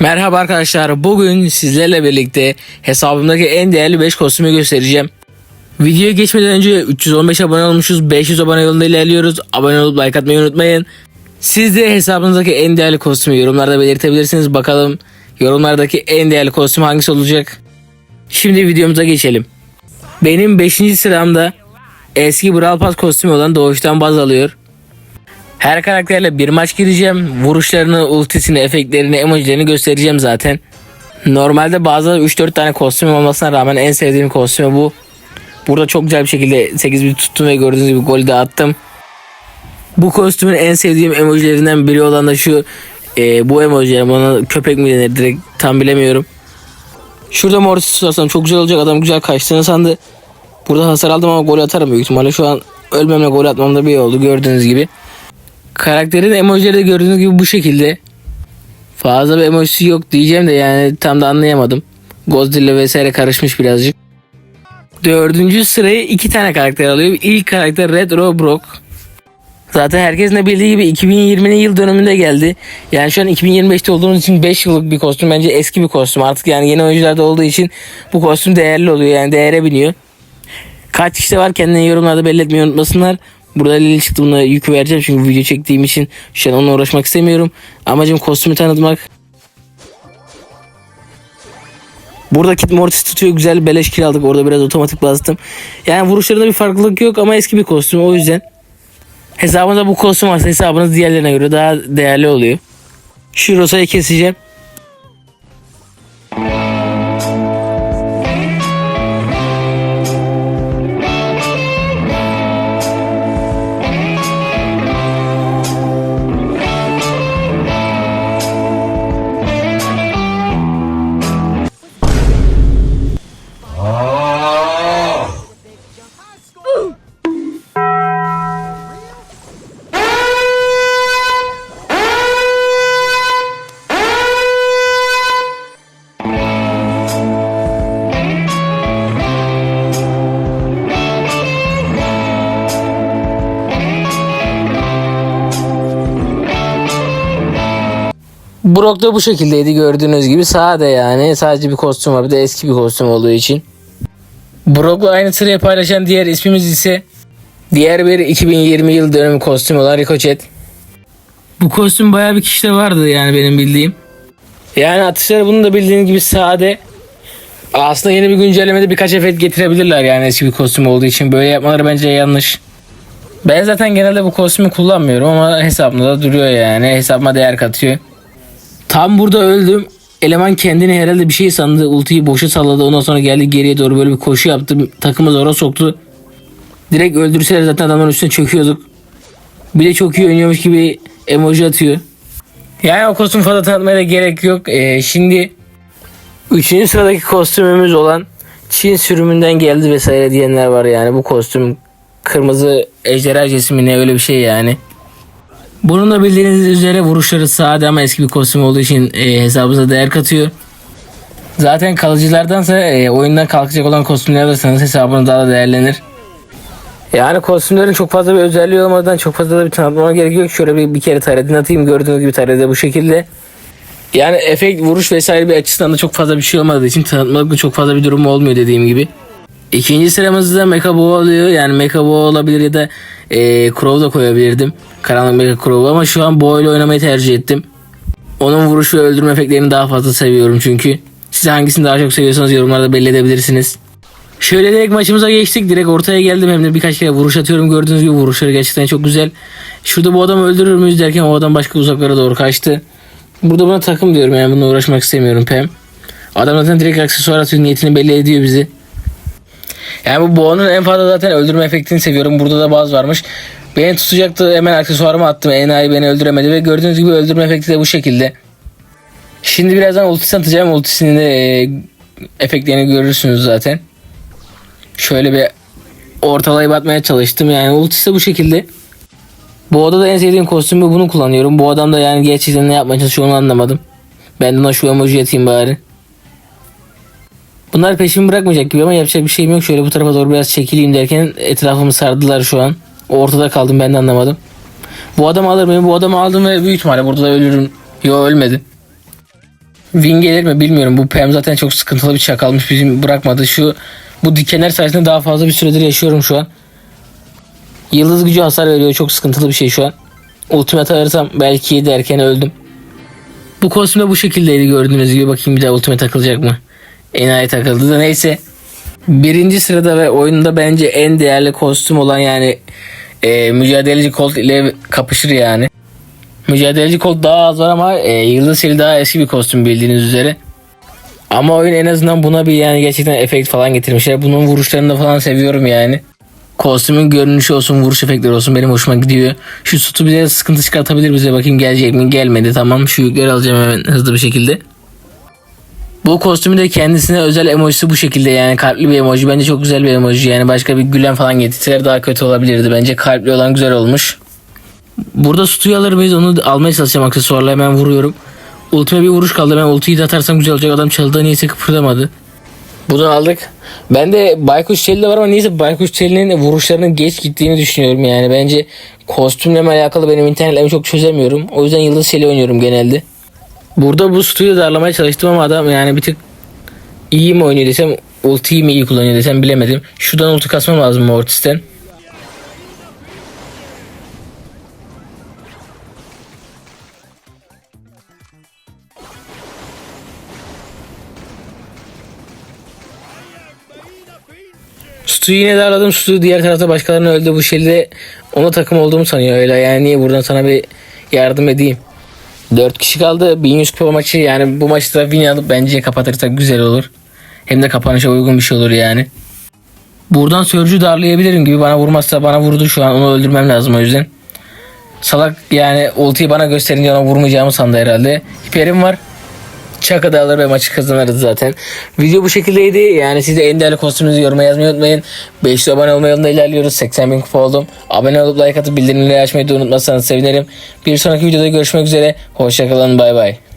Merhaba arkadaşlar. Bugün sizlerle birlikte hesabımdaki en değerli 5 kostümü göstereceğim. Videoya geçmeden önce 315 abone olmuşuz. 500 abone yolunda ilerliyoruz. Abone olup like atmayı unutmayın. Siz de hesabınızdaki en değerli kostümü yorumlarda belirtebilirsiniz. Bakalım yorumlardaki en değerli kostüm hangisi olacak? Şimdi videomuza geçelim. Benim 5. sıramda eski Brawl Pass kostümü olan Doğuş'tan baz alıyor. Her karakterle bir maç gireceğim. Vuruşlarını, ultisini, efektlerini, emojilerini göstereceğim zaten. Normalde bazı 3-4 tane kostüm olmasına rağmen en sevdiğim kostümü bu. Burada çok güzel bir şekilde 8 bir tuttum ve gördüğünüz gibi golü de attım. Bu kostümün en sevdiğim emojilerinden biri olan da şu e, bu emoji. Yani Buna köpek mi denir direkt tam bilemiyorum. Şurada Mortis tutarsam çok güzel olacak. Adam güzel kaçtığını sandı. Burada hasar aldım ama gol atarım büyük ihtimalle. Şu an ölmemle gol atmam da bir oldu gördüğünüz gibi. Karakterin emojileri de gördüğünüz gibi bu şekilde. Fazla bir emojisi yok diyeceğim de yani tam da anlayamadım. Godzilla vesaire karışmış birazcık. Dördüncü sırayı iki tane karakter alıyor. İlk karakter Retro Brock. Zaten herkesin de bildiği gibi 2020'nin yıl dönümünde geldi. Yani şu an 2025'te olduğumuz için 5 yıllık bir kostüm. Bence eski bir kostüm. Artık yani yeni oyuncularda olduğu için bu kostüm değerli oluyor. Yani değere biniyor. Kaç kişi de var kendini yorumlarda belli etmeyi unutmasınlar. Burada Lili çıktı buna yük vereceğim çünkü video çektiğim için şu an onunla uğraşmak istemiyorum. Amacım kostümü tanıtmak. Burada Kit Mortis tutuyor güzel beleş kill aldık orada biraz otomatik bastım. Yani vuruşlarında bir farklılık yok ama eski bir kostüm o yüzden. Hesabınızda bu kostüm varsa hesabınız diğerlerine göre daha değerli oluyor. Şu Rosa'yı keseceğim. Brock da bu şekildeydi gördüğünüz gibi. Sade yani. Sadece bir kostüm var. Bir de eski bir kostüm olduğu için. Brock'la aynı sırayı paylaşan diğer ismimiz ise diğer bir 2020 yıl dönümü kostümü olan Ricochet. Bu kostüm bayağı bir kişide vardı yani benim bildiğim. Yani atışları bunun da bildiğiniz gibi sade. Aslında yeni bir güncellemede birkaç efekt getirebilirler yani eski bir kostüm olduğu için. Böyle yapmaları bence yanlış. Ben zaten genelde bu kostümü kullanmıyorum ama hesabımda da duruyor yani. Hesabıma değer katıyor. Tam burada öldüm. Eleman kendini herhalde bir şey sandı. Ultiyi boşa salladı. Ondan sonra geldi geriye doğru böyle bir koşu yaptı. Takımı zora soktu. Direkt öldürseler zaten adamların üstüne çöküyorduk. Bir de çok iyi oynuyormuş gibi emoji atıyor. Yani o kostüm fazla tanıtmaya da gerek yok. Ee, şimdi üçüncü sıradaki kostümümüz olan Çin sürümünden geldi vesaire diyenler var yani. Bu kostüm kırmızı ejderha cesimi ne öyle bir şey yani. Bunun da bildiğiniz üzere vuruşları sade ama eski bir kostüm olduğu için e, hesabınıza değer katıyor. Zaten kalıcılardansa e, oyundan kalkacak olan kostümleri alırsanız hesabınız daha da değerlenir. Yani kostümlerin çok fazla bir özelliği olmadan çok fazla da bir tanıtmama gerek yok. Şöyle bir, bir kere taredini atayım. Gördüğünüz gibi tarede bu şekilde. Yani efekt, vuruş vesaire bir açısından da çok fazla bir şey olmadığı için tanıtmalık çok fazla bir durum olmuyor dediğim gibi. İkinci sıramızda Mecha Boğa oluyor. Yani Mecha Boğa olabilir ya da e, Crow da koyabilirdim. Karanlık Mecha Crow ama şu an Boğa ile oynamayı tercih ettim. Onun vuruş ve öldürme efektlerini daha fazla seviyorum çünkü. Siz hangisini daha çok seviyorsanız yorumlarda belli edebilirsiniz. Şöyle direkt maçımıza geçtik. Direkt ortaya geldim. Hem de birkaç kere vuruş atıyorum. Gördüğünüz gibi vuruşları gerçekten çok güzel. Şurada bu adamı öldürür müyüz derken o adam başka uzaklara doğru kaçtı. Burada buna takım diyorum yani bununla uğraşmak istemiyorum Pem. Adam zaten direkt aksesuar atıyor. Niyetini belli ediyor bizi. Yani bu boğanın en fazla zaten öldürme efektini seviyorum. Burada da baz varmış. Beni tutacaktı hemen aksesuarımı attım. Enayi beni öldüremedi ve gördüğünüz gibi öldürme efekti de bu şekilde. Şimdi birazdan ultisini atacağım. Ultisini de e, efektlerini görürsünüz zaten. Şöyle bir ortalayıp atmaya çalıştım. Yani ultisi de bu şekilde. Bu odada en sevdiğim kostümü bunu kullanıyorum. Bu adam da yani gerçekten ne yapmaya çalışıyor onu anlamadım. Ben de ona şu emoji atayım bari. Bunlar peşimi bırakmayacak gibi ama yapacak bir şeyim yok. Şöyle bu tarafa doğru biraz çekileyim derken etrafımı sardılar şu an. Ortada kaldım ben de anlamadım. Bu adamı alır mıyım? Bu adamı aldım ve büyük ihtimalle burada da ölürüm. Yo ölmedi. Win gelir mi bilmiyorum. Bu PM zaten çok sıkıntılı bir çakalmış. Bizim bırakmadı. Şu bu dikenler sayesinde daha fazla bir süredir yaşıyorum şu an. Yıldız gücü hasar veriyor. Çok sıkıntılı bir şey şu an. Ultimate alırsam belki derken öldüm. Bu kostüm de bu şekildeydi gördüğünüz gibi. Bakayım bir daha ultimate takılacak mı? Enayi takıldı da neyse. Birinci sırada ve oyunda bence en değerli kostüm olan yani e, mücadeleci Colt ile kapışır yani. Mücadeleci Colt daha az var ama e, Yıldız Seli daha eski bir kostüm bildiğiniz üzere. Ama oyun en azından buna bir yani gerçekten efekt falan getirmişler. Bunun vuruşlarını da falan seviyorum yani. Kostümün görünüşü olsun, vuruş efektleri olsun benim hoşuma gidiyor. Şu sütü bize sıkıntı çıkartabilir bize. Bakayım gelecek mi? Gelmedi. Tamam şu yükleri alacağım hemen hızlı bir şekilde. Bu kostümün de kendisine özel emojisi bu şekilde yani kalpli bir emoji. Bence çok güzel bir emoji yani başka bir gülen falan getirseler daha kötü olabilirdi. Bence kalpli olan güzel olmuş. Burada sütüyü alır mıyız onu almaya çalışacağım aksesuarla hemen vuruyorum. Ultime bir vuruş kaldı ben ultiyi de atarsam güzel olacak adam çaldı niyeyse kıpırdamadı. Bunu aldık. Ben de Baykuş Çeli de var ama neyse Baykuş Çeli'nin vuruşlarının geç gittiğini düşünüyorum yani. Bence kostümle alakalı benim internetlerimi çok çözemiyorum. O yüzden Yıldız Çeli oynuyorum genelde. Burada bu Stu'yu darlamaya çalıştım ama adam yani bir tık iyi mi oynuyor desem ultiyi mi iyi kullanıyor desem bilemedim. Şuradan ulti kasmam lazım Mortis'ten. Stu'yu yine darladım. Stu diğer tarafta başkalarını öldü. Bu şekilde ona takım olduğumu sanıyor öyle. Yani niye buradan sana bir yardım edeyim. 4 kişi kaldı. 1100 kupa maçı yani bu maçta win alıp bence kapatırsak güzel olur. Hem de kapanışa uygun bir şey olur yani. Buradan Sörcü darlayabilirim gibi bana vurmazsa bana vurdu şu an onu öldürmem lazım o yüzden. Salak yani ultiyi bana gösterince ona vurmayacağımı sandı herhalde. Hiperim var. Çaka da alır maçı kazanırız zaten. Video bu şekildeydi. Yani siz de en değerli kostümünüzü yoruma yazmayı unutmayın. 500 abone olma yolunda ilerliyoruz. 80 bin kupa oldum. Abone olup like atıp bildirimleri açmayı da unutmazsanız sevinirim. Bir sonraki videoda görüşmek üzere. Hoşçakalın. Bay bay.